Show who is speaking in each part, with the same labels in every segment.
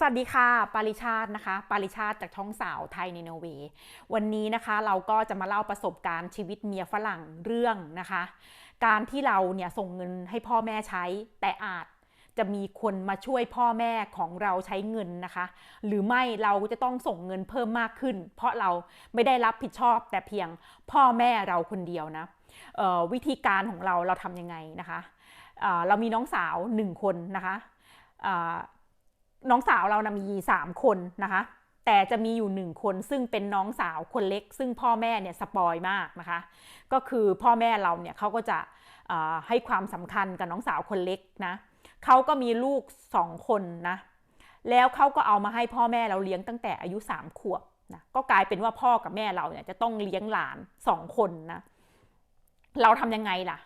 Speaker 1: สวัสดีค่ะ ปาริชาตินะคะ ปาริชาติจากท้องสาวไทยในนอร์เวย์วันนี้นะคะเราก็จะมาเล่าประสบการณ์ชีวิตเมียฝรั่งเรื่องนะคะ การที่เราเนี่ยส่งเงินให้พ่อแม่ใช้แต่อาจจะมีคนมาช่วยพ่อแม่ของเราใช้เงินนะคะ หรือไม่เราจะต้องส่งเงินเพิ่มมากขึ้น เพราะเราไม่ได้รับผิดชอบแต่เพียงพ่อแม่เราคนเดียวนะวิธีการของเราเราทำยังไงนะคะเเรามีน้องสาวหนึ่งคนนะคะ น้องสาวเรานะมี3คนนะคะ แต่จะมีอยู่หนึ่งคนซึ่งเป็นน้องสาวคนเล็ก ซึ่งพ่อแม่เนี่ยสปอยมากนะคะ ก็คือพ่อแม่เราเนี่ยเขาก็จะให้ความสำคัญกับน้องสาวคนเล็กนะเขาก็มีลูกสองคนนะ แล้วเขาก็เอามาให้พ่อแม่เราเลี้ยงตั้งแต่อายุสามขวบนะก็กลายเป็นว่าพ่อกับแม่เราเนี่ยจะต้องเลี้ยงหลานสองคนนะเราทำยังไงล่ะ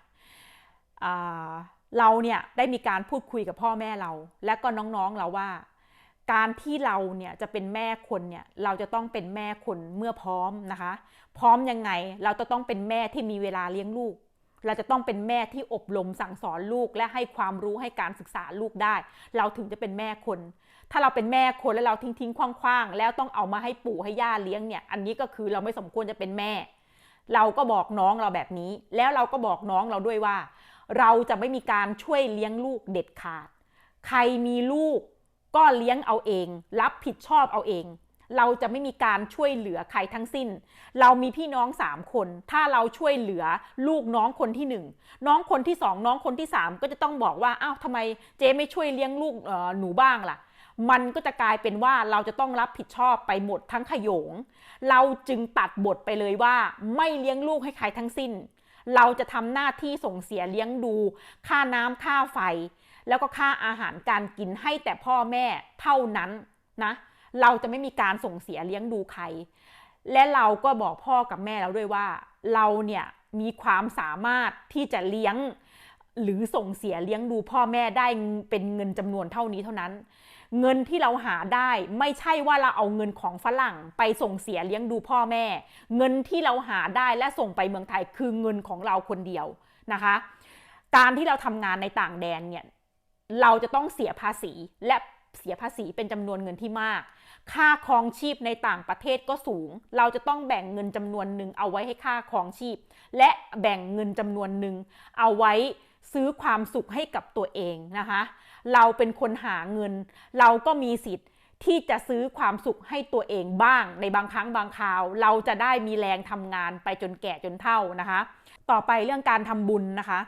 Speaker 1: เราเนี่ยได้มีการพูดคุยกับพ่อแม่เรา และก็น้องๆเราว่า การที่เราเนี่ยจะเป็นแม่คนเนี่ยเราจะต้องเป็นแม่คนเมื่อพร้อมนะคะ พร้อมยังไงเราจะต้องเป็นแม่ที่มีเวลาเลี้ยงลูก เราจะต้องเป็นแม่ที่อบรมสั่งสอนลูกและให้ความรู้ให้การศึกษาลูกได้ เราถึงจะเป็นแม่คน ถ้าเราเป็นแม่คนแล้วเราทิ้งทิ้งคว่างๆ แล้วต้องเอามาให้ปู่ให้ย่าเลี้ยงเนี่ยอันนี้ก็คือเราไม่สมควรจะเป็นแม่ เราก็บอกน้องเราแบบนี้ แล้วเราก็บอกน้องเราด้วยว่า เราจะไม่มีการช่วยเลี้ยงลูกเด็ดขาด ใครมีลูก ก็เลี้ยงเอาเอง รับผิดชอบเอาเอง เราจะไม่มีการช่วยเหลือใครทั้งสิ้น เรามีพี่น้องสามคน ถ้าเราช่วยเหลือลูกน้องคนที่หนึ่งน้องคนที่สองน้องคนที่สามก็จะต้องบอกว่าอ้าวทำไมเจ๊ไม่ช่วยเลี้ยงลูกหนูบ้างล่ะมันก็จะกลายเป็นว่าเราจะต้องรับผิดชอบไปหมดทั้งขยง เราจึงตัดบทไปเลยว่า ไม่เลี้ยงลูกให้ใครทั้งสิ้น เราจะทำหน้าที่ส่งเสียเลี้ยงดู ค่าน้ำค่าไฟ แล้วก็ค่าอาหารการกินให้แต่พ่อแม่เท่านั้นนะ เราจะไม่มีการส่งเสียเลี้ยงดูใคร และเราก็บอกพ่อกับแม่เราด้วยว่า เราเนี่ยมีความสามารถที่จะเลี้ยง หรือส่งเสียเลี้ยงดูพ่อแม่ได้เป็นเงินจำนวนเท่านี้เท่านั้น เงินที่เราหาได้ไม่ใช่ว่าเราเอาเงินของฝรั่งไปส่งเสียเลี้ยงดูพ่อแม่ เงินที่เราหาได้และส่งไปเมืองไทยคือเงินของเราคนเดียวนะคะ การที่เราทำงานในต่างแดนเนี่ย เราจะต้องเสียภาษีและเสียภาษีเป็นจำนวนเงินที่มาก ค่าครองชีพในต่างประเทศก็สูง เราจะต้องแบ่งเงินจำนวนหนึ่งเอาไว้ให้ค่าครองชีพ และแบ่งเงินจำนวนหนึ่งเอาไว้ซื้อความสุขให้กับตัวเองนะคะ เราเป็นคนหาเงิน เราก็มีสิทธิ์ที่จะซื้อความสุขให้ตัวเองบ้าง ในบางครั้งบางคราว เราจะได้มีแรงทำงานไปจนแก่จนเฒ่านะคะ ต่อไปเรื่องการทำบุญนะคะ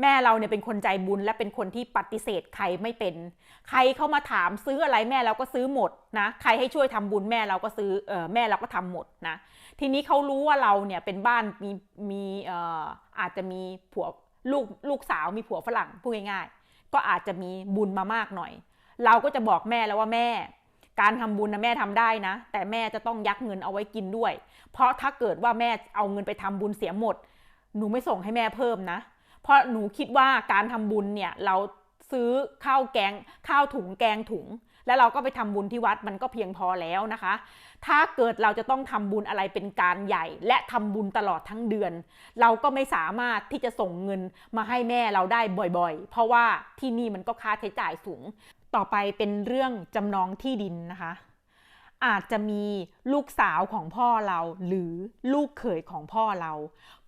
Speaker 1: แม่เราเนี่ยเป็นคนใจบุญและเป็นคนที่ปฏิเสธใครไม่เป็น ใครเข้ามาถามซื้ออะไรแม่เราก็ซื้อหมดนะใครให้ช่วยทำบุญแม่เราก็ซื้อเออแม่เราก็ทำหมดนะทีนี้เขารู้ว่าเราเนี่ยเป็นบ้านมีมีเอ่ออาจจะมีผัวลูกลูกสาวมีผัวฝรั่งพูดง่ายๆ ก็อาจจะมีบุญมามากหน่อย เราก็จะบอกแม่แล้วว่าแม่การทำบุญนะแม่ทำได้นะ แต่แม่จะต้องยักเงินเอาไว้กินด้วย เพราะถ้าเกิดว่าแม่เอาเงินไปทำบุญเสียหมด หนูไม่ส่งให้แม่เพิ่มนะ เพราะหนูคิดว่าการทำบุญเนี่ยเราซื้อข้าวแกงข้าวถุงแกงถุง แล้วเราก็ไปทำบุญที่วัดมันก็เพียงพอแล้วนะคะ ถ้าเกิดเราจะต้องทำบุญอะไรเป็นการใหญ่ และทำบุญตลอดทั้งเดือน เราก็ไม่สามารถที่จะส่งเงินมาให้แม่เราได้บ่อยๆ เพราะว่าที่นี่มันก็ค่าใช้จ่ายสูง ต่อไปเป็นเรื่องจำนองที่ดินนะคะ อาจจะมีลูกสาวของพ่อเรา หรือลูกเขยของพ่อเรา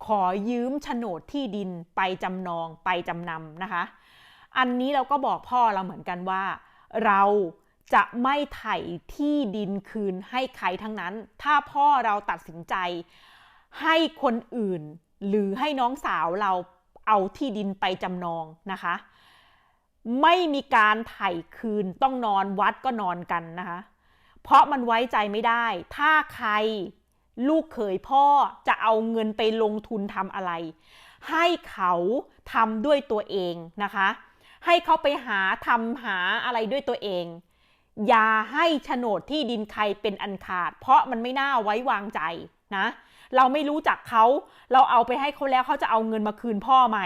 Speaker 1: ขอยืมโฉนดที่ดินไปจำนองไปจำนำนะคะ อันนี้เราก็บอกพ่อเราเหมือนกันว่า เราจะไม่ไถ่ที่ดินคืนให้ใครทั้งนั้น ถ้าพ่อเราตัดสินใจ ให้คนอื่น หรือให้น้องสาวเราเอาที่ดินไปจำนองนะคะ ไม่มีการไถ่คืนต้องนอนวัดก็นอนกันนะคะ เพราะมันไว้ใจไม่ได้ ถ้าใครลูกเขยพ่อจะเอาเงินไปลงทุนทำอะไร ให้เขาทำด้วยตัวเองนะคะ ให้เขาไปหาทำหาอะไรด้วยตัวเอง อย่าให้โฉนดที่ดินใครเป็นอันขาด เพราะมันไม่น่าไว้วางใจนะ เราไม่รู้จักเขา เราเอาไปให้เขาแล้วเขาจะเอาเงินมาคืนพ่อไหม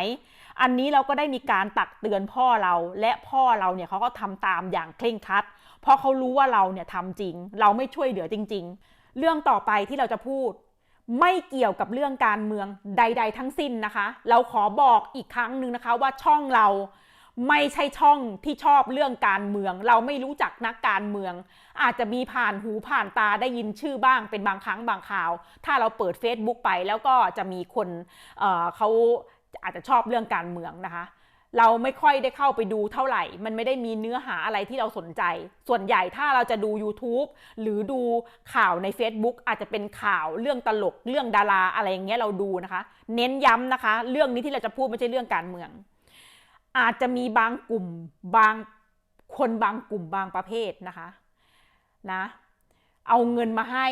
Speaker 1: อันนี้เราก็ได้มีการตักเตือนพ่อเรา และพ่อเราเนี่ยเขาก็ทำตามอย่างเคร่งครัดเพราะเขารู้ว่าเราเนี่ยทำจริง เราไม่ช่วยเหลือจริง ๆ เรื่องต่อไปที่เราจะพูด ไม่เกี่ยวกับเรื่องการเมืองใด ๆ ทั้งสิ้นนะคะ เราขอบอกอีกครั้งหนึ่งนะคะว่าช่องเราไม่ใช่ช่องที่ชอบเรื่องการเมือง เราไม่รู้จักนักการเมือง อาจจะมีผ่านหูผ่านตาได้ยินชื่อบ้างเป็นบางครั้งบางคราว ถ้าเราเปิด Facebook ไปแล้วก็จะมีคนเเขาอาจจะชอบเรื่องการเมืองนะคะ เราไม่ค่อยได้เข้าไปดูเท่าไหร่ มันไม่ได้มีเนื้อหาอะไรที่เราสนใจ ส่วนใหญ่ถ้าเราจะดู YouTube หรือดูข่าวใน Facebook อาจจะเป็นข่าวเรื่องตลกเรื่องดาราอะไรอย่างเงี้ยเราดูนะคะ เน้นย้ำนะคะ เรื่องนี้ที่เราจะพูดไม่ใช่เรื่องการเมือง อาจจะมีบางกลุ่มบางคนบางกลุ่มบางประเภทนะคะนะเอาเงินมาให้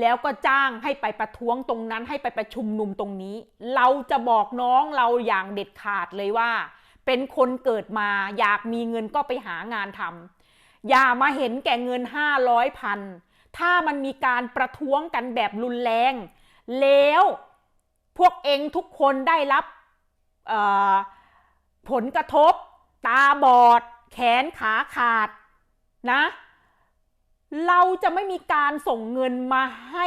Speaker 1: แล้วก็จ้างให้ไปประท้วงตรงนั้นให้ไปประชุมนุมตรงนี้ เราจะบอกน้องเราอย่างเด็ดขาดเลยว่า เป็นคนเกิดมาอยากมีเงินก็ไปหางานทำอย่ามาเห็นแก่เงินห้าร้อยพันถ้ามันมีการประท้วงกันแบบรุนแรง แล้วพวกเองทุกคนได้รับผลกระทบ ตาบอด แขนขาขาดนะ เราจะไม่มีการส่งเงินมาให้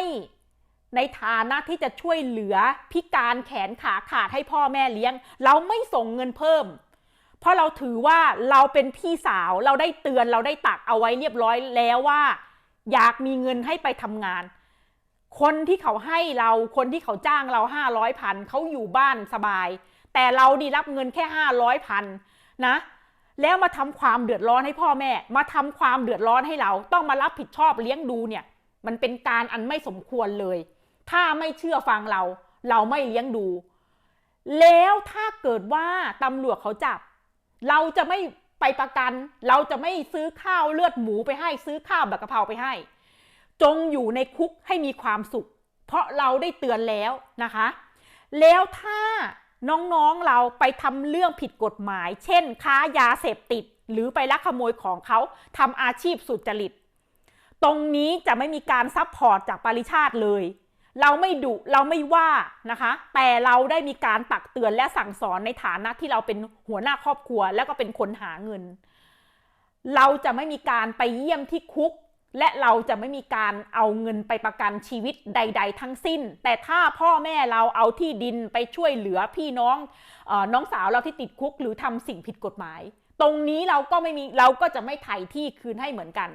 Speaker 1: ในฐานะที่จะช่วยเหลือพิการแขนขาขาดให้พ่อแม่เลี้ยง เราไม่ส่งเงินเพิ่ม เพราะเราถือว่าเราเป็นพี่สาวเราได้เตือนเราได้ตักเอาไว้เรียบร้อยแล้วว่า อยากมีเงินให้ไปทำงาน คนที่เขาให้เราคนที่เขาจ้างเราห้าร้อยพันเขาอยู่บ้านสบาย แต่เราดีรับเงินแค่ห้าร้อยพันนะ แล้วมาทำความเดือดร้อนให้พ่อแม่ มาทำความเดือดร้อนให้เรา ต้องมารับผิดชอบเลี้ยงดูเนี่ย มันเป็นการอันไม่สมควรเลย ถ้าไม่เชื่อฟังเรา เราไม่เลี้ยงดู แล้วถ้าเกิดว่าตำรวจเขาจับ เราจะไม่ไปประกัน เราจะไม่ซื้อข้าวเลือดหมูไปให้ซื้อข้าวแบบกะเพราไปให้ จงอยู่ในคุกให้มีความสุข เพราะเราได้เตือนแล้วนะคะ แล้วถ้า น้องๆเราไปทำเรื่องผิดกฎหมาย เช่น ค้ายาเสพติด หรือไปลักขโมยของเขาทำอาชีพสุจริต ตรงนี้จะไม่มีการซับพอร์ตจากปริชาติเลย เราไม่ดุเราไม่ว่านะคะ แต่เราได้มีการตักเตือนและสั่งสอนในฐานะที่เราเป็นหัวหน้าครอบครัว แล้วก็เป็นคนหาเงิน เราจะไม่มีการไปเยี่ยมที่คุก และเราจะไม่มีการเอาเงินไปประกันชีวิตใด ๆ ทั้งสิ้น แต่ถ้าพ่อแม่เราเอาที่ดินไปช่วยเหลือพี่น้องอน้องสาวเราที่ติดคุกหรือทำสิ่งผิดกฎหมาย ตรงนี้เราก็ไม่มีเราก็จะไม่ไถ่ที่คืนให้เหมือนกัน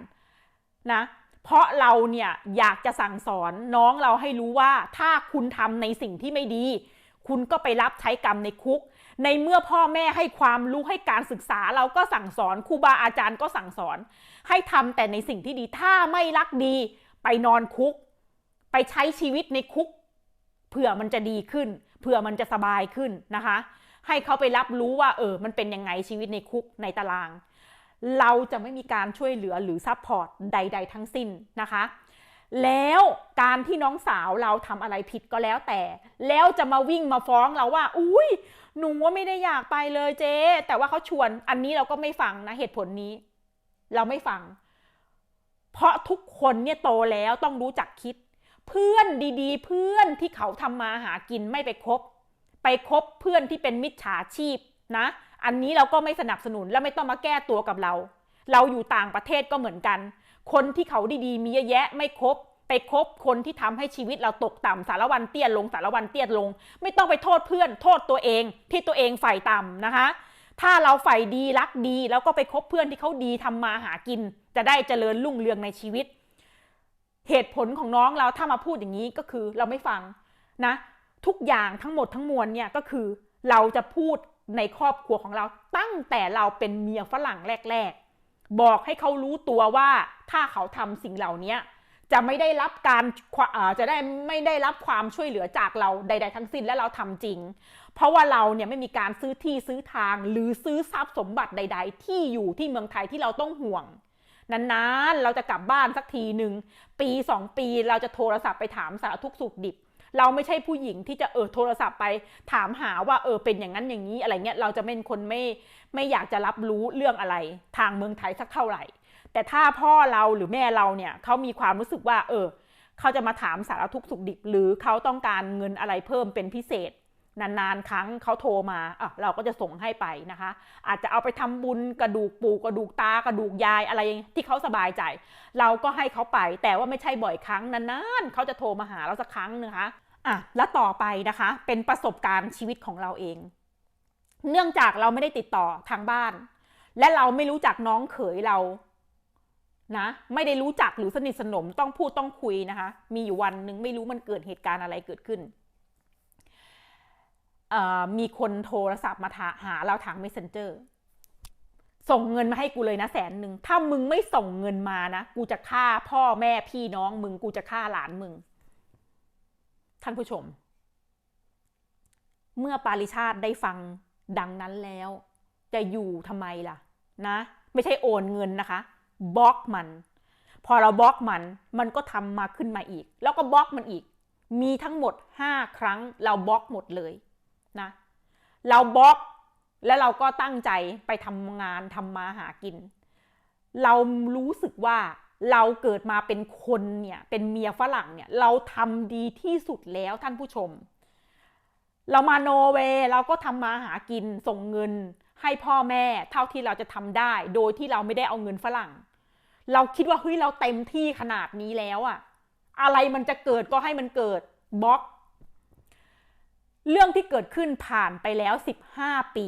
Speaker 1: นะเพราะเราเนี่ยอยากจะสั่งสอนน้องเราให้รู้ว่าถ้าคุณทำในสิ่งที่ไม่ดี คุณก็ไปรับใช้กรรมในคุก ในเมื่อพ่อแม่ให้ความรู้ให้การศึกษาเราก็สั่งสอนครูบาอาจารย์ก็สั่งสอน ให้ทำแต่ในสิ่งที่ดีถ้าไม่รักดี ไปนอนคุก ไปใช้ชีวิตในคุก เผื่อมันจะดีขึ้น เผื่อมันจะสบายขึ้นนะคะ ให้เขาไปรับรู้ว่า เออ มันเป็นยังไงชีวิตในคุกในตาราง เราจะไม่มีการช่วยเหลือหรือซัพพอร์ตใด ๆ ทั้งสิ้นนะคะ แล้วการที่น้องสาวเราทำอะไรผิดก็แล้วแต่ แล้วจะมาวิ่งมาฟ้องเราว่า อุ้ยหนูว่าไม่ได้อยากไปเลยเจ๊แต่ว่าเขาชวนอันนี้เราก็ไม่ฟังนะเหตุผลนี้ เราไม่ฟัง เพราะทุกคนเนี่ยโตแล้วต้องรู้จักคิด เพื่อนดีๆ เพื่อนที่เขาทำมาหากินไม่ไปคบ ไปคบเพื่อนที่เป็นมิจฉาชีพนะ อันนี้เราก็ไม่สนับสนุนและไม่ต้องมาแก้ตัวกับเรา เราอยู่ต่างประเทศก็เหมือนกัน คนที่เขาดีๆ มีเยอะแยะไม่คบไปคบคนที่ทำให้ชีวิตเราตกต่ำสารวันเตี้ยลงสารวันเตี้ยลง ไม่ต้องไปโทษเพื่อน โทษตัวเองที่ตัวเองฝ่ายต่ำนะคะ ถ้าเราฝ่ายดีรักดี แล้วก็ไปคบเพื่อนที่เขาดีทำมาหากิน จะได้เจริญรุ่งเรืองในชีวิต เหตุผลของน้องเราถ้ามาพูดอย่างนี้ก็คือเราไม่ฟังนะ ทุกอย่างทั้งหมดทั้งมวลเนี่ยก็คือเราจะพูดในครอบครัวของเราตั้งแต่เราเป็นเมียฝรั่งแรก ๆ บอกให้เขารู้ตัวว่า ถ้าเขาทำสิ่งเหล่านี้จะไม่ได้รับการจะได้ไม่ได้รับความช่วยเหลือจากเราใด ๆ ทั้งสิ้นและเราทำจริง เพราะว่าเราเนี่ยไม่มีการซื้อที่ซื้อทางหรือซื้อทรัพย์สมบัติใด ๆ ที่อยู่ที่เมืองไทยที่เราต้องห่วง นานๆเราจะกลับบ้านสักทีหนึ่งปีสองปีเราจะโทรศัพท์ไปถามสารทุกสุขดิบ เราไม่ใช่ผู้หญิงที่จะเออโทรศัพท์ไป ถามหาว่าเออเป็นอย่างนั้นอย่างนี้อะไรเงี้ยเราจะเป็นคนไม่ไม่อยากจะรับรู้เรื่องอะไร ทางเมืองไทยสักเท่าไหร่ แต่ถ้าพ่อเราหรือแม่เราเนี่ยเขามีความรู้สึกว่า เออเขาจะมาถามสารทุกสุขดิบ หรือเขาต้องการเงินอะไรเพิ่มเป็นพิเศษนานๆ ครั้งเขาโทรมาอะเราก็จะส่งให้ไปนะคะ อาจจะเอาไปทำบุญกระดูกปู่กระดูกตากระดูกยายอะไรที่เขาสบายใจ เราก็ให้เขาไป แต่ว่าไม่ใช่บ่อยครั้งนานๆเขาจะโทรมาหาเราสักครั้งนะคะ อะแล้วต่อไปนะคะ เป็นประสบการณ์ชีวิตของเราเอง เนื่องจากเราไม่ได้ติดต่อทางบ้าน และเราไม่รู้จักน้องเขยเรานะไม่ได้รู้จักหรือสนิทสนมต้องพูดต้องคุยนะคะ มีอยู่วันหนึ่งไม่รู้มันเกิดเหตุการณ์อะไรเกิดขึ้น มีคนโทรศัพท์มาหาเราทาง messenger ส่งเงินมาให้กูเลยนะแสนหนึ่งถ้ามึงไม่ส่งเงินมานะ กูจะฆ่าพ่อแม่พี่น้องมึงกูจะฆ่าหลานมึง ท่านผู้ชม เมื่อปาริชาติได้ฟังดังนั้นแล้ว จะอยู่ทำไมล่ะ นะ ไม่ใช่โอนเงินนะคะบล็อกมัน พอเราบล็อกมัน มันก็ทำมาขึ้นมาอีก แล้วก็บล็อกมันอีก มีทั้งหมดห้าครั้ง เราบล็อกหมดเลยนะ เราบล็อกแล้วเราก็ตั้งใจไปทำงานทำมาหากิน เรารู้สึกว่า เราเกิดมาเป็นคนเนี่ย เป็นเมียฝรั่งเนี่ย เราทำดีที่สุดแล้วท่านผู้ชม เรามาโนเวย์เราก็ทำมาหากินส่งเงินให้พ่อแม่เท่าที่เราจะทำได้ โดยที่เราไม่ได้เอาเงินฝรั่ง เราคิดว่าเฮ้ยเราเต็มที่ขนาดนี้แล้วอะอะไรมันจะเกิดก็ให้มันเกิดบล็อก เรื่องที่เกิดขึ้นผ่านไปแล้ว 15 ปี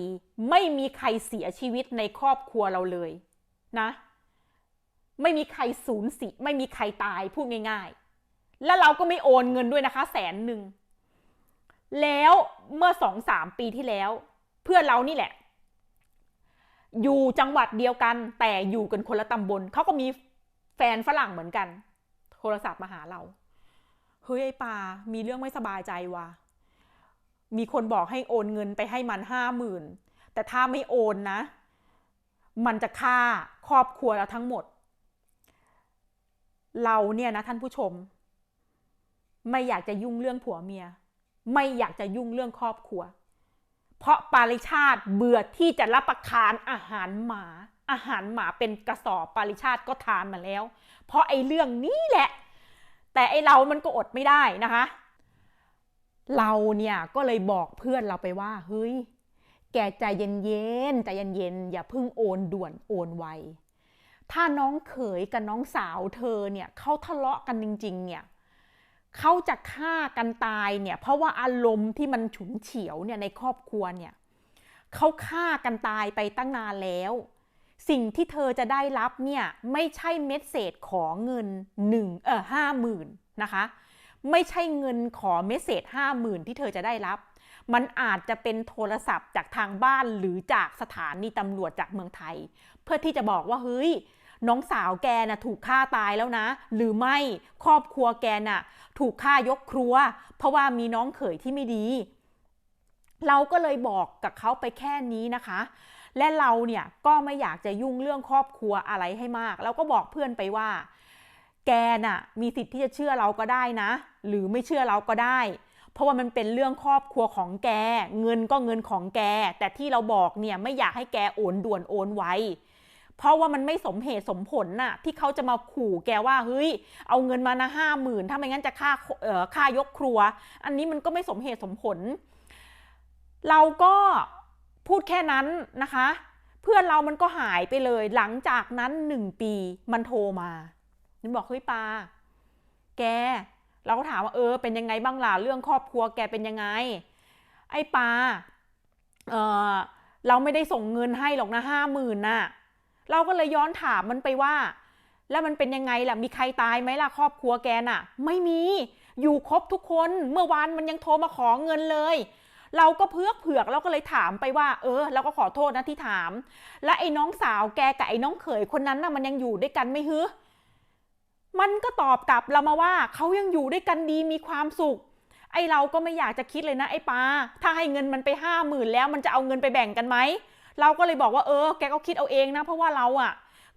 Speaker 1: ไม่มีใครเสียชีวิตในครอบครัวเราเลยนะ ไม่มีใครสูญเสียไม่มีใครตายพูดง่ายๆ แล้วเราก็ไม่โอนเงินด้วยนะคะแสนหนึ่ง แล้วเมื่อสองสามปีที่แล้ว เพื่อนเรานี่แหละ อยู่จังหวัดเดียวกัน แต่อยู่กันคนละตำบลเขาก็มีแฟนฝรั่งเหมือนกัน โทรศัพท์มาหาเรา เฮ้ยไอ้ปา มีเรื่องไม่สบายใจว่ะ มีคนบอกให้โอนเงินไปให้มันห้าหมื่นแต่ถ้าไม่โอนนะ มันจะฆ่าครอบครัวเราทั้งหมด เราเนี่ยนะท่านผู้ชม ไม่อยากจะยุ่งเรื่องผัวเมีย ไม่อยากจะยุ่งเรื่องครอบครัว เพราะปาริชาติเบื่อที่จะรับประทานอาหารหมา อาหารหมาเป็นกระสอบปาริชาติก็ทานมาแล้ว เพราะไอ้เรื่องนี้แหละ แต่ไอ้เรามันก็อดไม่ได้นะคะ เราเนี่ยก็เลยบอกเพื่อนเราไปว่า เฮ้ย แกใจเย็นๆใจเย็นๆอย่าเพิ่งโอนด่วนโอนไว ถ้าน้องเขยกับน้องสาวเธอเนี่ยเขาทะเลาะกันจริง ๆ เนี่ยเขาจะฆ่ากันตายเนี่ยเพราะว่าอารมณ์ที่มันฉุนเฉียวเนี่ยในครอบครัวเนี่ยเขาฆ่ากันตายไปตั้งนานแล้ว สิ่งที่เธอจะได้รับเนี่ยไม่ใช่เม็ดเศษขอเงินหนึ่งเออห้าหมื่นนะคะ ไม่ใช่เงินขอเมสเซจห้าหมื่นที่เธอจะได้รับ มันอาจจะเป็นโทรศัพท์จากทางบ้านหรือจากสถานีตำรวจจากเมืองไทย เพื่อที่จะบอกว่าเฮ้ยน้องสาวแกน่ะถูกฆ่าตายแล้วนะ หรือไม่ครอบครัวแกน่ะ ถูกฆ่ายกครัว เพราะว่ามีน้องเขยที่ไม่ดี เราก็เลยบอกกับเขาไปแค่นี้นะคะ และเราเนี่ยก็ไม่อยากจะยุ่งเรื่องครอบครัวอะไรให้มาก เราก็บอกเพื่อนไปว่า แกน่ะ มีสิทธิ์ที่จะเชื่อเราก็ได้นะ หรือไม่เชื่อเราก็ได้ เพราะว่ามันเป็นเรื่องครอบครัวของแก เงินก็เงินของแก แต่ที่เราบอกเนี่ยไม่อยากให้แกโอนด่วนโอนไว เพราะว่ามันไม่สมเหตุสมผลน่ะที่เขาจะมาขู่แกว่าเฮ้ยเอาเงินมานะห้าหมื่นถ้าไม่งั้นจะค่าเอ่อค่ายกครัว อันนี้มันก็ไม่สมเหตุสมผล เราก็พูดแค่นั้นนะคะ เพื่อนเรามันก็หายไปเลย หลังจากนั้นหนึ่งปีมันโทรมาันบอกเฮ้ยปาแก เราก็ถามว่าเออ เป็นยังไงบ้างล่ะเรื่องครอบครัวแกเป็นยังไง ไอ้ปาเออเราไม่ได้ส่งเงินให้หรอกนะห้าหมื่นน่ะ เราก็เลยย้อนถามมันไปว่า แล้วมันเป็นยังไงล่ะ มีใครตายไหมล่ะครอบครัวแกน่ะ ไม่มี อยู่ครบทุกคน เมื่อวานมันยังโทรมาขอเงินเลย เราก็เพือกเผือกเราก็เลยถามไปว่า เออ เราก็ขอโทษนะที่ถาม และไอ้น้องสาวแกกับไอ้น้องเขยคนนั้นน่ะมันยังอยู่ด้วยกันไม่ฮึมันก็ตอบกลับเรามาว่าเขายังอยู่ด้วยกันดีมีความสุข ไอเราก็ไม่อยากจะคิดเลยนะไอ้ปาถ้าให้เงินมันไปห้าหมื่นแล้วมันจะเอาเงินไปแบ่งกันไหม เราก็เลยบอกว่าเออแกก็คิดเอาเองนะ เพราะว่าเราอะ่ะ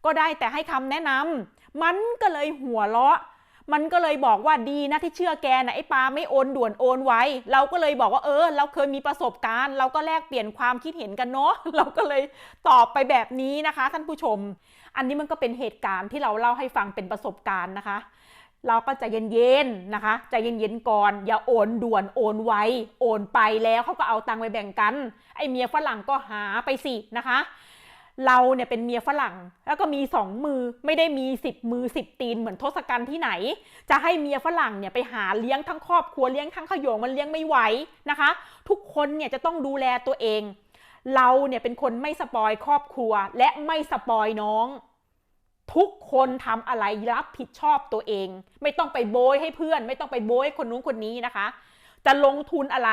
Speaker 1: ก็ได้แต่ให้คำแนะนำมันก็เลยหัวเราะ มันก็เลยบอกว่าดีนะที่เชื่อแกนะไอ้ปาไม่โอนด่วนโอนไวเราก็เลยบอกว่าเออ เราเคยมีประสบการณ์ เราก็แลกเปลี่ยนความคิดเห็นกันเนาะเราก็เลยตอบไปแบบนี้นะคะ ท่านผู้ชม อันนี้มันก็เป็นเหตุการณ์ที่เราเล่าให้ฟังเป็นประสบการณ์นะคะ เราก็ใจเย็นๆนะคะใจเย็นๆก่อน อย่าโอนด่วนโอนไวโอนไปแล้วเขาก็เอาตังค์ไปแบ่งกัน ไอเมียฝรั่งก็หาไปสินะคะ เราเนี่ยเป็นเมียฝรั่ง แล้วก็มีสองมือไม่ได้มีสิบมือสิบตีนเหมือนทศกัณฐ์ที่ไหน จะให้เมียฝรั่งเนี่ยไปหาเลี้ยงทั้งครอบครัวเลี้ยงทั้งขยงมันเลี้ยงไม่ไหวนะคะ ทุกคนเนี่ยจะต้องดูแลตัวเอง เราเนี่ยเป็นคนไม่สปอยครอบครัวและไม่สปอยน้อง ทุกคนทำอะไรรับผิดชอบตัวเอง ไม่ต้องไปโบยให้เพื่อน ไม่ต้องไปโบยให้คนนู้นคนนี้นะคะ จะลงทุนอะไร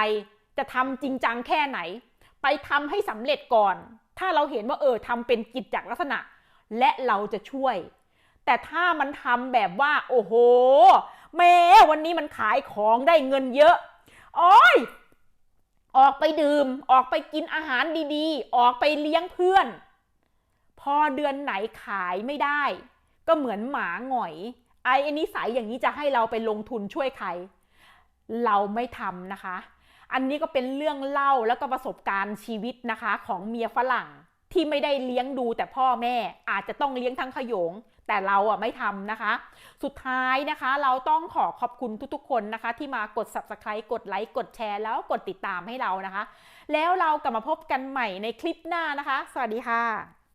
Speaker 1: จะทำจริงจังแค่ไหน ไปทำให้สำเร็จก่อน ถ้าเราเห็นว่าเออทำเป็นกิจจาลักษณะ และเราจะช่วย แต่ถ้ามันทำแบบว่า โอ้โห แม่วันนี้มันขายของได้เงินเยอะโอ้ยออกไปดื่ม ออกไปกินอาหารดีๆ ออกไปเลี้ยงเพื่อน อเดือนไหนขายไม่ได้ ก็เหมือนหมาหงอย ไอ้นิสัยอย่างนี้จะให้เราไปลงทุนช่วยใคร เราไม่ทำนะคะ อันนี้ก็เป็นเรื่องเล่าแล้วก็ประสบการณ์ชีวิตนะคะของเมียฝรั่งที่ไม่ได้เลี้ยงดูแต่พ่อแม่อาจจะต้องเลี้ยงทั้งขยง แต่เราอะไม่ทำนะคะ สุดท้ายนะคะเราต้องขอขอบคุณทุกๆคนนะคะ ที่มากด subscribe กดไลค์กดแชร์แล้วกดติดตามให้เรานะคะ แล้วเรากลับมาพบกันใหม่ในคลิปหน้านะคะ สวัสดีค่ะ